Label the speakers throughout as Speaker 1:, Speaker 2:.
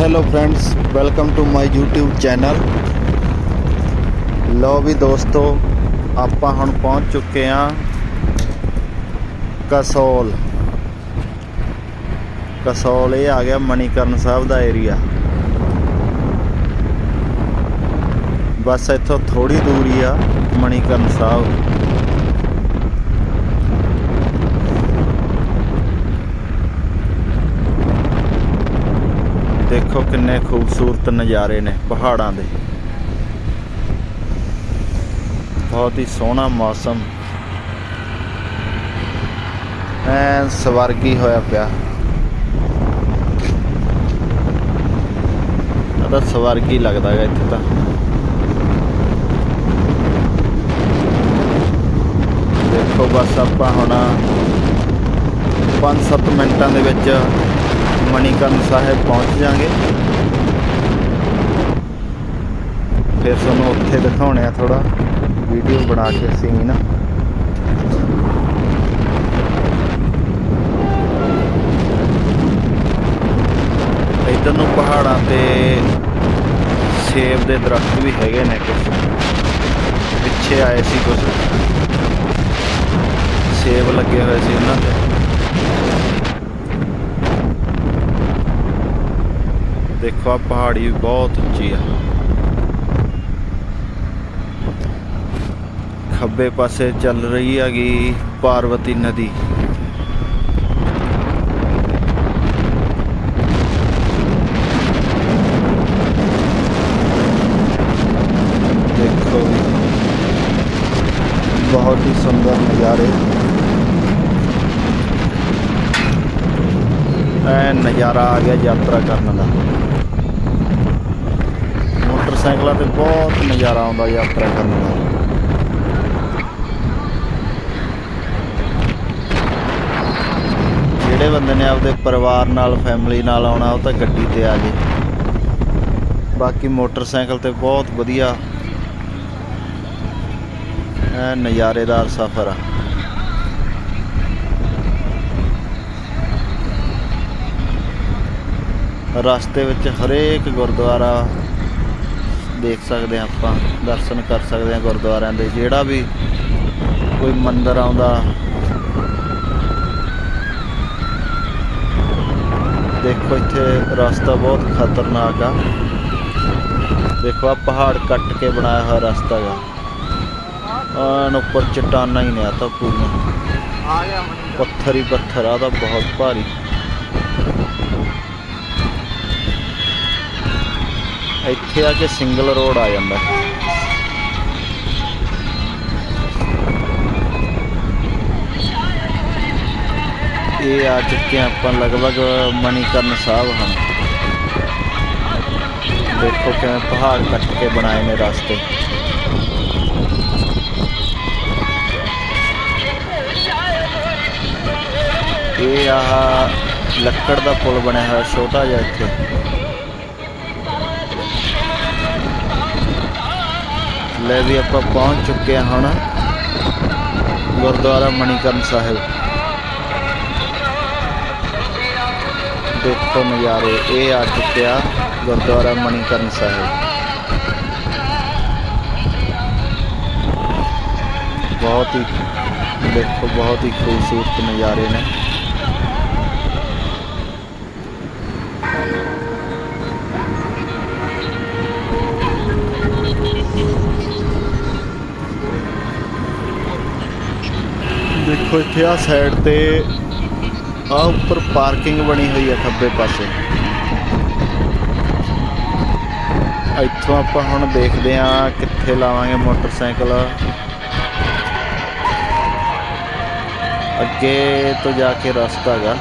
Speaker 1: Hello friends welcome to my YouTube channel ਲਓ ਵੀ ਦੋਸਤੋ, ਆਪਾਂ ਹੁਣ ਪਹੁੰਚ ਚੁੱਕੇ ਹਾਂ ਕਸੌਲ। ਕਸੌਲ ਇਹ ਆ ਗਿਆ ਮਣੀਕਰਨ ਸਾਹਿਬ ਦਾ ਏਰੀਆ ਬਸ ਇੱਥੋਂ ਥੋੜੀ ਦੂਰੀ ਆ ਮਣੀਕਰਨ ਸਾਹਿਬ। ਦੇਖੋ ਕਿੰਨੇ ਖੂਬਸੂਰਤ ਨਜ਼ਾਰੇ ਨੇ ਪਹਾੜਾਂ ਦੇ। ਬਹੁਤ ਹੀ ਸੋਹਣਾ ਮੌਸਮ। ਐ ਸਵਰਗੀ ਹੋਇਆ ਪਿਆ। ਤਾਂ ਸਵਰਗੀ ਲੱਗਦਾ ਹੈ ਇੱਥੇ ਤਾਂ। ਦੇਖੋ ਬਸ ਆਪਾਂ ਹੁਣ 5-7 ਮਿੰਟਾਂ ਦੇ ਵਿੱਚ ਮਣੀਕਰਨ ਸਾਹਿਬ ਪਹੁੰਚ ਜਾਾਂਗੇ। ਫਿਰ ਤੁਹਾਨੂੰ ਉੱਥੇ ਦਿਖਾਉਣੇ ਆ ਥੋੜਾ ਵੀਡੀਓ ਬਣਾ ਕੇ ਸੀਨ ਇੱਧਰ ਨੂੰ ਪਹਾੜਾਂ ਤੇ ਸੇਬ ਦੇ ਦਰਖਤ ਵੀ ਹੈਗੇ ਨੇ ਕੁਝ ਪਿੱਛੇ ਆਏ ਸੀ ਕੁਝ ਸੇਬ ਲੱਗੇ ਹੋਏ ਸੀ ਉਹਨਾਂ ਤੇ ਦੇਖੋ ਆ ਪਹਾੜੀ ਵੀ ਬਹੁਤ ਉੱਚੀ ਆ। ਖੱਬੇ ਪਾਸੇ ਚੱਲ ਰਹੀ ਹੈਗੀ ਪਾਰਵਤੀ ਨਦੀ ਦੇਖੋ ਵੀ ਬਹੁਤ ਹੀ ਸੁੰਦਰ ਨਜ਼ਾਰੇ ਐ ਨਜ਼ਾਰਾ ਆ ਗਿਆ ਯਾਤਰਾ ਕਰਨ ਦਾ। ਮੋਟਰਸਾਈਕਲਾਂ ਤੇ ਬਹੁਤ ਨਜ਼ਾਰਾ ਆਉਂਦਾ ਯਾਤਰਾ ਕਰਨ ਦਾ। ਜਿਹੜੇ ਬੰਦੇ ਨੇ ਆਪਦੇ ਪਰਿਵਾਰ ਨਾਲ ਫੈਮਿਲੀ ਨਾਲ ਆਉਣਾ, ਉਹ ਤਾਂ ਗੱਡੀ ਤੇ ਆ ਜੇ ਬਾਕੀ ਮੋਟਰਸਾਈਕਲ ਤੇ ਬਹੁਤ ਵਧੀਆ ਨਜ਼ਾਰੇਦਾਰ ਸਫ਼ਰ ਆ। ਰਸਤੇ ਵਿੱਚ ਹਰੇਕ ਗੁਰਦੁਆਰਾ ਦੇਖ ਸਕਦੇ ਹਾਂ ਆਪਾਂ ਦਰਸ਼ਨ ਕਰ ਸਕਦੇ ਹਾਂ ਗੁਰਦੁਆਰਿਆਂ ਦੇ। ਜਿਹੜਾ ਵੀ ਕੋਈ ਮੰਦਿਰ ਆਉਂਦਾ ਦੇਖੋ ਇੱਥੇ ਰਸਤਾ ਬਹੁਤ ਖਤਰਨਾਕ ਆ। ਦੇਖੋ ਆ ਪਹਾੜ ਕੱਟ ਕੇ ਬਣਾਇਆ ਹੋਇਆ ਰਸਤਾ ਹੈ ਆਨ ਉੱਪਰ ਚਟਾਨਾਂ ਹੀ ਨੇ ਆ ਤਾਂ ਪੂਰੀਆਂ।
Speaker 2: ਆ ਗਿਆ
Speaker 1: ਪੱਥਰ ਹੀ ਪੱਥਰ ਆ ਤਾਂ ਬਹੁਤ ਭਾਰੀ। ਇੱਥੇ ਆ ਕੇ ਸਿੰਗਲ ਰੋਡ ਆ ਜਾਂਦਾ। ਇਹ ਆ ਚੁੱਕੇ ਹਾਂ ਆਪਾਂ ਲਗਭਗ ਮਣੀਕਰਨ ਸਾਹਿਬ ਹਨ ਦੇਖੋ ਕਿਵੇਂ ਪਹਾੜ ਕੱਟ ਕੇ ਬਣਾਏ ਨੇ ਰਸਤੇ। ਇਹ ਆਹ ਲੱਕੜ ਦਾ ਪੁਲ ਬਣਿਆ ਹੋਇਆ, ਛੋਟਾ ਜਿਹਾ ਇੱਥੇ। ਲੈ ਵੀ ਆਪਾਂ ਪਹੁੰਚ ਚੁੱਕੇ ਹਾਂ ਹੁਣ ਗੁਰਦੁਆਰਾ ਮਣੀਕਰਨ ਸਾਹਿਬ। ਦੇਖੋ ਨਜ਼ਾਰੇ, ਇਹ ਆ ਚੁੱਕਿਆ ਗੁਰਦੁਆਰਾ ਮਣੀਕਰਨ ਸਾਹਿਬ। ਬਹੁਤ ਹੀ, ਦੇਖੋ ਬਹੁਤ ਹੀ ਖੂਬਸੂਰਤ ਨਜ਼ਾਰੇ ਨੇ। ਦੇਖੋ ਇੱਥੇ ਆ ਸਾਈਡ ਤੇ ਆ ਉੱਪਰ ਪਾਰਕਿੰਗ ਬਣੀ ਹੋਈ ਹੈ ਖੱਬੇ ਪਾਸੇ। ਇੱਥੋਂ ਆਪਾਂ ਹੁਣ ਦੇਖਦੇ ਆ ਕਿੱਥੇ ਲਾਵਾਂਗੇ ਮੋਟਰਸਾਈਕਲ। ਅੱਗੇ ਤੋਂ ਜਾ ਕੇ ਰਸਤਾ ਹੈਗਾ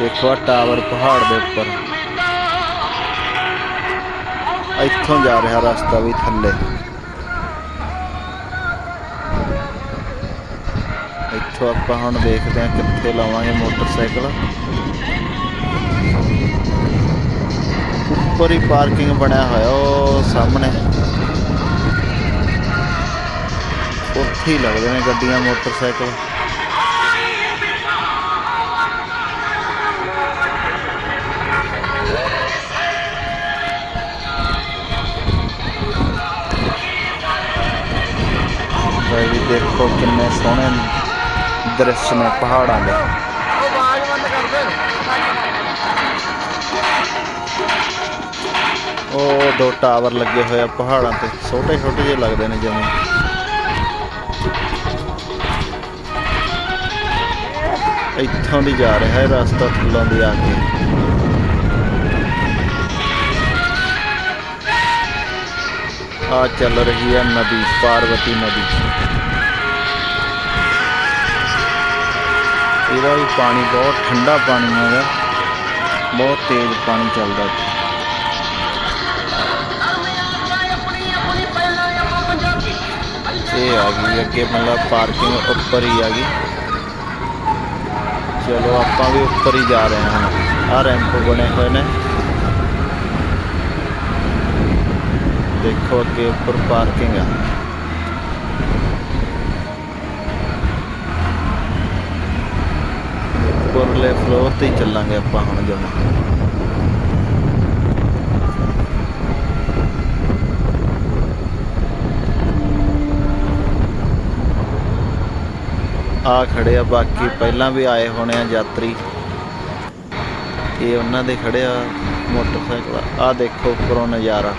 Speaker 1: ਦੇਖੋ ਆ ਟਾਵਰ ਪਹਾੜ ਦੇ ਉੱਪਰ। ਇੱਥੋਂ ਜਾ ਰਿਹਾ ਰਸਤਾ ਵੀ ਥੱਲੇ। ਸੋ ਆਪਾਂ ਹੁਣ ਦੇਖਦੇ ਹਾਂ ਕਿੱਥੇ ਲਾਵਾਂਗੇ ਮੋਟਰਸਾਈਕਲ ਉੱਪਰ ਹੀ ਪਾਰਕਿੰਗ ਬਣਿਆ ਹੋਇਆ ਉਹ ਸਾਹਮਣੇ ਉੱਥੇ ਹੀ ਲੱਗਦੇ ਨੇ ਗੱਡੀਆਂ ਮੋਟਰਸਾਈਕਲ ਦੇਖੋ ਕਿੰਨੇ ਸੋਹਣੇ ਦ੍ਰਿਸ਼ ਨੇ ਪਹਾੜਾਂ ਦੇ।
Speaker 2: ਉਹ ਆਵਾਜ਼ ਬੰਦ ਕਰ ਦੇ
Speaker 1: ਉਹ ਦੋ ਟਾਵਰ ਲੱਗੇ ਹੋਏ ਆ ਪਹਾੜਾਂ ਤੇ। ਛੋਟੇ ਛੋਟੇ ਜਿਹੇ ਲੱਗਦੇ ਨੇ ਜਿਵੇਂ। ਇੱਥੋਂ ਦੀ ਜਾ ਰਿਹਾ ਹੈ ਰਸਤਾ ਥੱਲੋਂ ਦੀ ਆ ਕੇ। ਆ ਚੱਲ ਰਹੀ ਹੈ ਨਦੀ, ਪਾਰਵਤੀ ਨਦੀ। ਇਹਦਾ ਵੀ ਪਾਣੀ ਬਹੁਤ ਠੰਡਾ ਪਾਣੀ ਹੈਗਾ। ਬਹੁਤ ਤੇਜ਼ ਪਾਣੀ ਚੱਲਦਾ। ਇੱਥੇ ਇਹ ਆ ਗਈ ਅੱਗੇ ਮਤਲਬ ਪਾਰਕਿੰਗ ਉੱਪਰ ਹੀ ਆ ਗਈ। ਚਲੋ, ਆਪਾਂ ਵੀ ਉੱਪਰ ਹੀ ਜਾ ਰਹੇ ਹਾਂ। ਆ ਰੈਂਪ ਬਣੇ ਹੋਏ ਨੇ। ਦੇਖੋ ਅੱਗੇ ਉੱਪਰ ਪਾਰਕਿੰਗ ਆ। ਉੱਪਰਲੇ ਫਲੋਰ ਤੇ ਹੀ ਚੱਲਾਂਗੇ ਆਪਾਂ ਹੁਣ ਜਮਾ। ਆ ਖੜੇ ਆ, ਬਾਕੀ ਪਹਿਲਾਂ ਵੀ ਆਏ ਹੋਣੇ ਆ ਯਾਤਰੀ। ਇਹ ਉਹਨਾਂ ਦੇ ਖੜੇ ਆ ਮੋਟਰਸਾਈਕਲ। ਆ ਦੇਖੋ ਉੱਪਰੋਂ ਨਜ਼ਾਰਾ।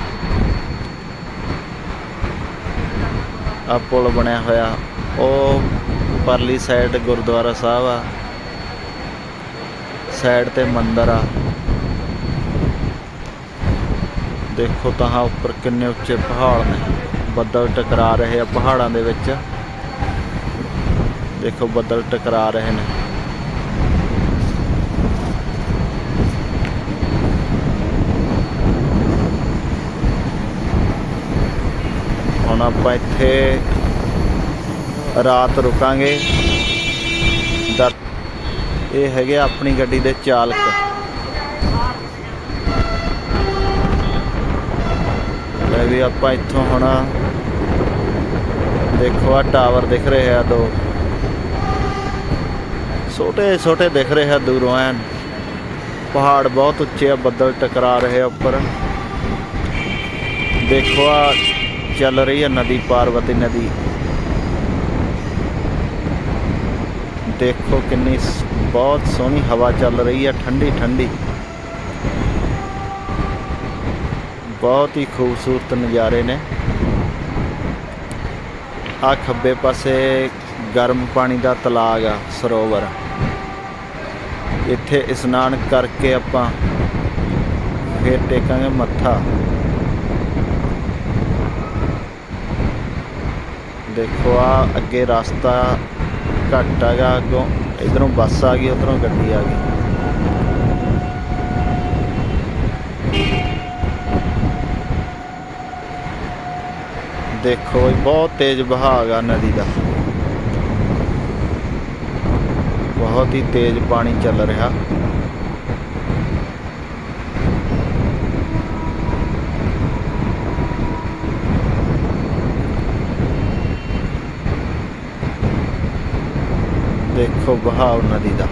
Speaker 1: ਆ ਪੁਲ ਬਣਿਆ ਹੋਇਆ। ਉਹ ਪਰਲੀ ਸਾਈਡ ਗੁਰਦੁਆਰਾ ਸਾਹਿਬ ਆ। ਸਾਈਡ ਤੇ ਮੰਦਿਰ ਆ। ਦੇਖੋ ਤਾਂ ਉੱਪਰ ਕਿੰਨੇ ਉੱਚੇ ਪਹਾੜ ਨੇ। ਬੱਦਲ ਟਕਰਾ ਰਹੇ ਆ ਪਹਾੜਾਂ ਦੇ ਵਿੱਚ। ਦੇਖੋ ਬੱਦਲ ਟਕਰਾ ਰਹੇ ਨੇ। ਹੁਣ ਆਪਾਂ ਇੱਥੇ ਰਾਤ ਰੁਕਾਂਗੇ। ਦਰ ਇਹ ਹੈਗੇ ਆ ਆਪਣੀ ਗੱਡੀ ਦੇ ਚਾਲਕ। ਲੈ ਵੀ ਆਪਾਂ ਇੱਥੋਂ ਹੁਣ ਦੇਖੋ ਆ ਟਾਵਰ ਦਿਖ ਰਹੇ ਆ ਦੋ। ਛੋਟੇ ਛੋਟੇ ਦਿਖ ਰਹੇ ਆ ਦੂਰੋਂ ਐਨ। ਪਹਾੜ ਬਹੁਤ ਉੱਚੇ ਆ, ਬੱਦਲ ਟਕਰਾ ਰਹੇ ਆ ਉੱਪਰ। ਦੇਖੋ ਆ ਚੱਲ ਰਹੀ ਆ ਨਦੀ, ਪਾਰਵਤੀ ਨਦੀ। ਦੇਖੋ ਕਿੰਨੀ ਬਹੁਤ ਸੋਹਣੀ ਹਵਾ ਚੱਲ ਰਹੀ ਹੈ, ਠੰਡੀ ਠੰਡੀ। ਬਹੁਤ ਹੀ ਖੂਬਸੂਰਤ ਨਜ਼ਾਰੇ ਨੇ। ਆ ਖੱਬੇ ਪਾਸੇ ਗਰਮ ਪਾਣੀ ਦਾ ਤਲਾਗ ਆ, ਸਰੋਵਰ। ਇੱਥੇ ਇਸ਼ਨਾਨ ਕਰਕੇ ਆਪਾਂ ਫਿਰ ਟੇਕਾਂਗੇ ਮੱਥਾ। ਦੇਖੋ ਆ ਅੱਗੇ ਰਸਤਾ ਘੱਟ ਹੈਗਾ, ਅੱਗੋਂ ਇਧਰੋਂ ਬੱਸ ਆ ਗਈ, ਉਧਰੋਂ ਗੱਡੀ ਆ ਗਈ। ਦੇਖੋ ਇਹ ਬਹੁਤ ਤੇਜ਼ ਵਹਾਅ ਗਾ ਨਦੀ ਦਾ। ਬਹੁਤ ਹੀ ਤੇਜ਼ ਪਾਣੀ ਚੱਲ ਰਿਹਾ। ਦੇਖੋ ਵਹਾਅ ਨਦੀ ਦਾ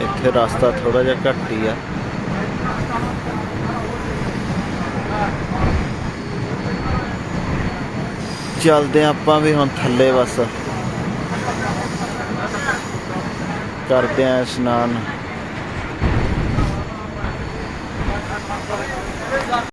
Speaker 1: ਇੱਥੇ ਰਸਤਾ ਥੋੜਾ ਜਿਹਾ ਘੱਟ ਹੀ ਆ ਚੱਲਦੇ ਹਾਂ ਆਪਾਂ ਵੀ ਹੁਣ ਥੱਲੇ ਬਸ ਕਰਦੇ ਆ ਇਸ਼ਨਾਨ